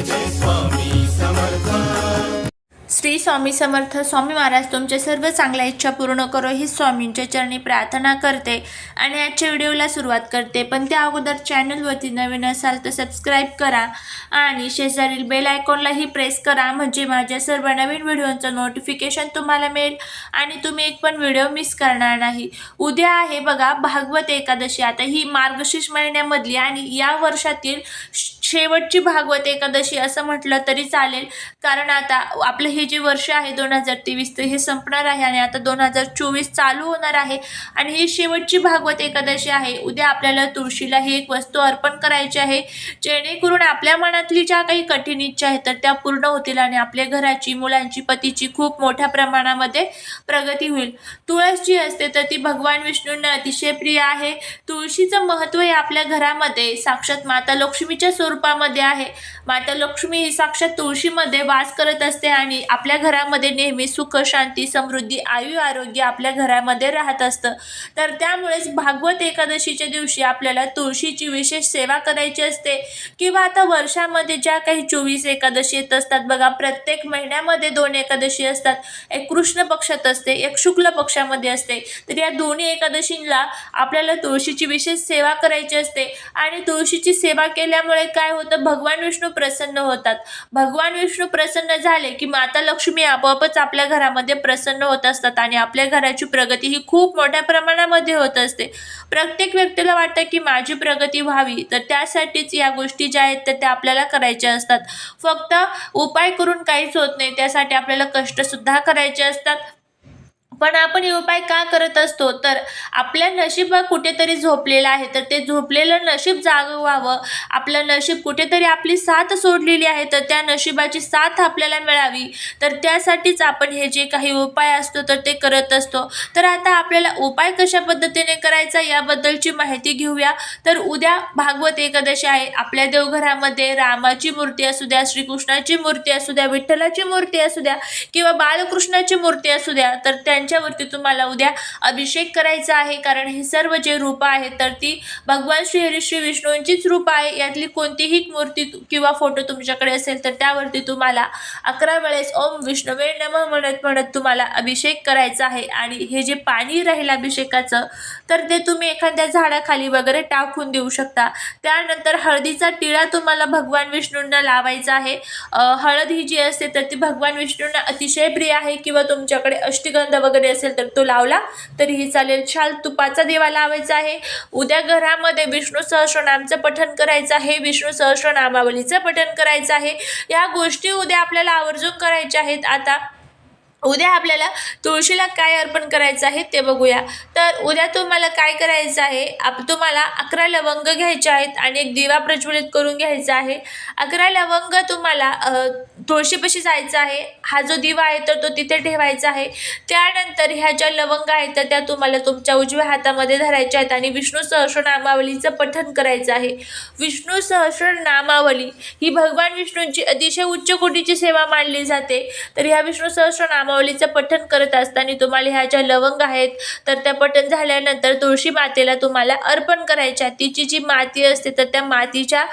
जय जय स्वामी समर्थ श्री स्वामी समर्थ स्वामी महाराज तुमच्या सर्व चांगल्या इच्छा पूर्ण करो ही स्वामींच्या चरणी प्रार्थना करते आणि आजच्या व्हिडिओला सुरुवात करते. पण त्या अगोदर चॅनलवरती नवीन असाल तर सबस्क्राईब करा आणि शेजारील बेल आयकॉनलाही प्रेस करा म्हणजे माझ्या सर्व नवीन व्हिडिओचं नोटिफिकेशन तुम्हाला मिळेल आणि तुम्ही एक पण व्हिडिओ मिस करणार नाही. उद्या आहे बघा भागवत एकादशी. आता ही मार्गशीर्ष महिन्यामधली आणि या वर्षातील शेवटची भागवत एकादशी असं म्हटलं तरी चालेल. कारण आता आपलं हे जे वर्ष आहे दोन हजार तेवीस ते हे संपणार आहे आणि आता दोन हजार चोवीस चालू होणार आहे. आणि ही शेवटची भागवत एकादशी आहे. उद्या आपल्याला तुळशीला ही एक वस्तू अर्पण करायची आहे. जेणेकरून आपल्या मनातली ज्या काही कठीण इच्छा आहेत तर त्या पूर्ण होतील आणि आपल्या घराची मुलांची पतीची खूप मोठ्या प्रमाणामध्ये प्रगती होईल. तुळस जी असते तर ती भगवान विष्णूंना अतिशय प्रिय आहे. तुळशीचं महत्त्व हे आपल्या घरामध्ये साक्षात माता लक्ष्मीच्या स्वरूपामध्ये आहे. माता लक्ष्मी ही साक्षात तुळशीमध्ये वास करत असते आणि आपल्या घरामध्ये नेहमी सुख शांती समृद्धी आयु आरोग्य आपल्या घरामध्ये राहत असतं. तर त्यामुळेच भागवत एकादशीच्या दिवशी आपल्याला तुळशीची विशेष सेवा करायची असते. किंवा आता वर्षामध्ये ज्या काही चोवीस एकादशी येत असतात बघा प्रत्येक महिन्यामध्ये दोन एकादशी असतात. एक कृष्ण पक्षात असते एक शुक्ल पक्षामध्ये असते. तर या दोन्ही एकादशींना आपल्याला तुळशीची विशेष सेवा करायची असते. आणि तुळशीची सेवा केल्यामुळे काय होतं? भगवान विष्णू प्रसन्न होतात. भगवान विष्णू प्रसन्न झाले की माता लक्ष्मी आपोआपच आपल्या घरामध्ये प्रसन्न होत असतात आणि आपल्या घराची प्रगती ही खूप मोठ्या प्रमाणामध्ये होत असते. प्रत्येक व्यक्तीला वाटतं की माझी प्रगती व्हावी तर त्यासाठीच या गोष्टी ज्या आहेत तर त्या आपल्याला करायच्या असतात. फक्त उपाय करून काहीच होत नाही त्यासाठी आपल्याला कष्टसुद्धा करायचे असतात. पण आपण हे उपाय का करत असतो? तर आपल्या नशीब कुठेतरी झोपलेलं आहे. तर ते झोपलेलं नशीब जाग व्हावं आपलं नशीब कुठेतरी आपली साथ सोडलेली आहे. तर त्या नशिबाची साथ आपल्याला मिळावी. तर त्यासाठीच आपण हे जे काही उपाय असतो तर ते करत असतो. तर आता आपल्याला उपाय कशा पद्धतीने करायचा याबद्दलची माहिती घेऊया. तर उद्या भागवत एकादशी आहे. आपल्या देवघरामध्ये रामाची मूर्ती असू द्या श्रीकृष्णाची मूर्ती असू द्या विठ्ठलाची मूर्ती असू द्या किंवा बालकृष्णाची मूर्ती असू द्या तर त्यांच्यावरती तुम्हाला उद्या अभिषेक करायचा आहे. कारण हे सर्व जे रूपं आहेत तर ती भगवान श्री हरी श्री विष्णूंचीच रूप आहे. यातली कोणतीही मूर्ती किंवा फोटो तुमच्याकडे असेल तर त्यावरती तुम्हाला अकरा वेळेस ओम विष्णुवे नम म्हणत म्हणत तुम्हाला अभिषेक करायचा आहे. आणि हे जे पाणी राहील अभिषेकाचं तर ते तुम्ही एखाद्या झाडाखाली वगैरे टाकून देऊ शकता. त्यानंतर हळदीचा टिळा तुम्हाला भगवान विष्णूंना लावायचा आहे. हळद ही जी असते तर ती भगवान विष्णूंना अतिशय प्रिय आहे. किंवा तुमच्याकडे अष्टगंध वगैरे असेल तर तो लावला तरीही चालेल. छाल तुपाचा दिवा लावायचा आहे. उद्या घरामध्ये विष्णू सहस्रनामचं पठण करायचं आहे. विष्णू सहस्रनामावलीचं पठण करायचं आहे. या गोष्टी उद्या आपल्याला आवर्जून करायच्या आहेत. आता उद्या आपल्याला तुळशीला काय अर्पण करायचं आहे ते बघूया. तर उद्या तुम्हाला काय करायचं आहे? आप तुम्हाला अकरा लवंग घ्यायचे आहेत आणि एक दिवा प्रज्वलित करून घ्यायचा आहे. अकरा लवंग तुम्हाला तुळशीपाशी जायचं आहे. हा जो दिवा आहे तर तो तिथे ठेवायचा आहे. त्यानंतर ह्या ज्या लवंग आहेत तर त्या तुम्हाला तुमच्या उजव्या हातामध्ये धरायच्या आहेत आणि विष्णू सहस्रनामावलीचं पठन करायचं आहे. विष्णू सहस्रनामावली ही भगवान विष्णूंची अतिशय उच्च कोटीची सेवा मानली जाते. तर ह्या विष्णू नामावलीचं पठण करत असताना तुम्हाला ह्या ज्या लवंग आहेत तर त्या पठण झाल्यानंतर तुळशी मातेला तुम्हाला अर्पण करायच्या. तिची जी माती असते तर त्या मातीच्या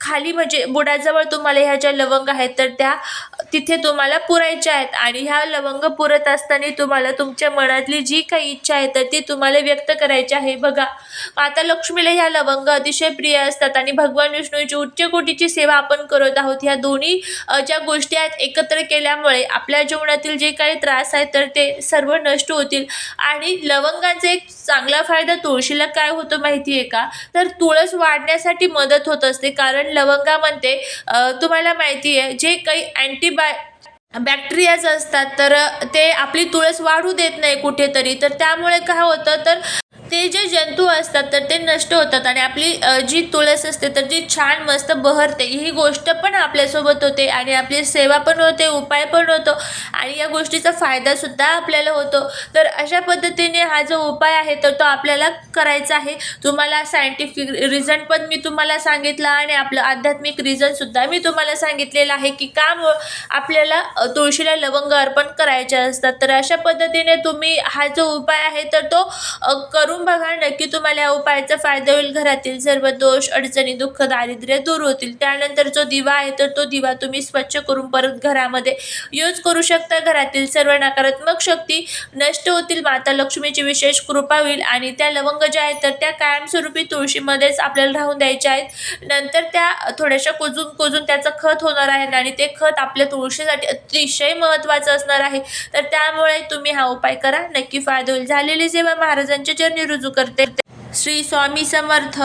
खाली म्हणजे बुडाजवळ तुम्हाला ह्या ज्या लवंग आहेत तर त्या तिथे तुम्हाला पुरायच्या आहेत. आणि ह्या लवंग पुरत असताना तुम्हाला तुमच्या मनातली जी काही इच्छा आहे तर ती तुम्हाला व्यक्त करायची आहे. बघा. माता लक्ष्मीला ह्या लवंग अतिशय प्रिय असतात आणि भगवान विष्णूची उच्च कोटीची सेवा आपण करत आहोत. ह्या दोन्ही ज्या गोष्टी आहेत एकत्र केल्यामुळे आपल्या जीवनातील जे काही त्रास आहेत तर ते सर्व नष्ट होतील. आणि लवंगाचा एक चांगला फायदा तुळशीला काय होतो माहिती आहे का? तर तुळस वाढण्यासाठी मदत होत असते. कारण लवंगामध्ये तुम्हाला माहिती आहे जे काही अँटी बाय बॅक्टेरियाज असतात तर ते आपली तुळस वाढू देत नाही कुठेतरी. तर त्यामुळे काय होतं तर ते जे जंतू असतात तर ते नष्ट होतात. आणि आपली जी तुळस असते तर जी छान मस्त बहरते. ही गोष्ट पण आपल्यासोबत होते आणि आपली सेवा पण होते उपाय पण होतो आणि या गोष्टीचा फायदासुद्धा आपल्याला होतो. तर अशा पद्धतीने हा जो उपाय आहे तर तो आपल्याला करायचा आहे. तुम्हाला सायंटिफिक रिझन पण मी तुम्हाला सांगितलं आणि आपलं आध्यात्मिक रिझनसुद्धा मी तुम्हाला सांगितलेलं आहे की का आपल्याला तुळशीला लवंग अर्पण करायचे असतात. तर अशा पद्धतीने तुम्ही हा जो उपाय आहे तर तो करून करून बघा नक्की तुम्हाला या उपायाचा फायदा होईल. घरातील सर्व दोष अडचणी दुःख दारिद्र्य दूर होतील. त्यानंतर जो दिवा आहे तर तो दिवा तुम्ही स्वच्छ करून परत घरामध्ये यूज करू शकता. घरातील सर्व नकारात्मक शक्ती नष्ट होतील. माता लक्ष्मीची विशेष कृपा होईल आणि त्या लवंग ज्या आहेत तर त्या कायमस्वरूपी तुळशीमध्येच आपल्याला राहून द्यायच्या आहेत. नंतर त्या थोड्याशा कुजून कुजून त्याचं खत होणार आहे आणि ते खत आपल्या तुळशीसाठी अतिशय महत्त्वाचं असणार आहे. तर त्यामुळे तुम्ही हा उपाय करा. नक्की फायदा होईल. झालेली सेवा महाराजांच्या चरणी रुजू करते. श्री स्वामी समर्थ.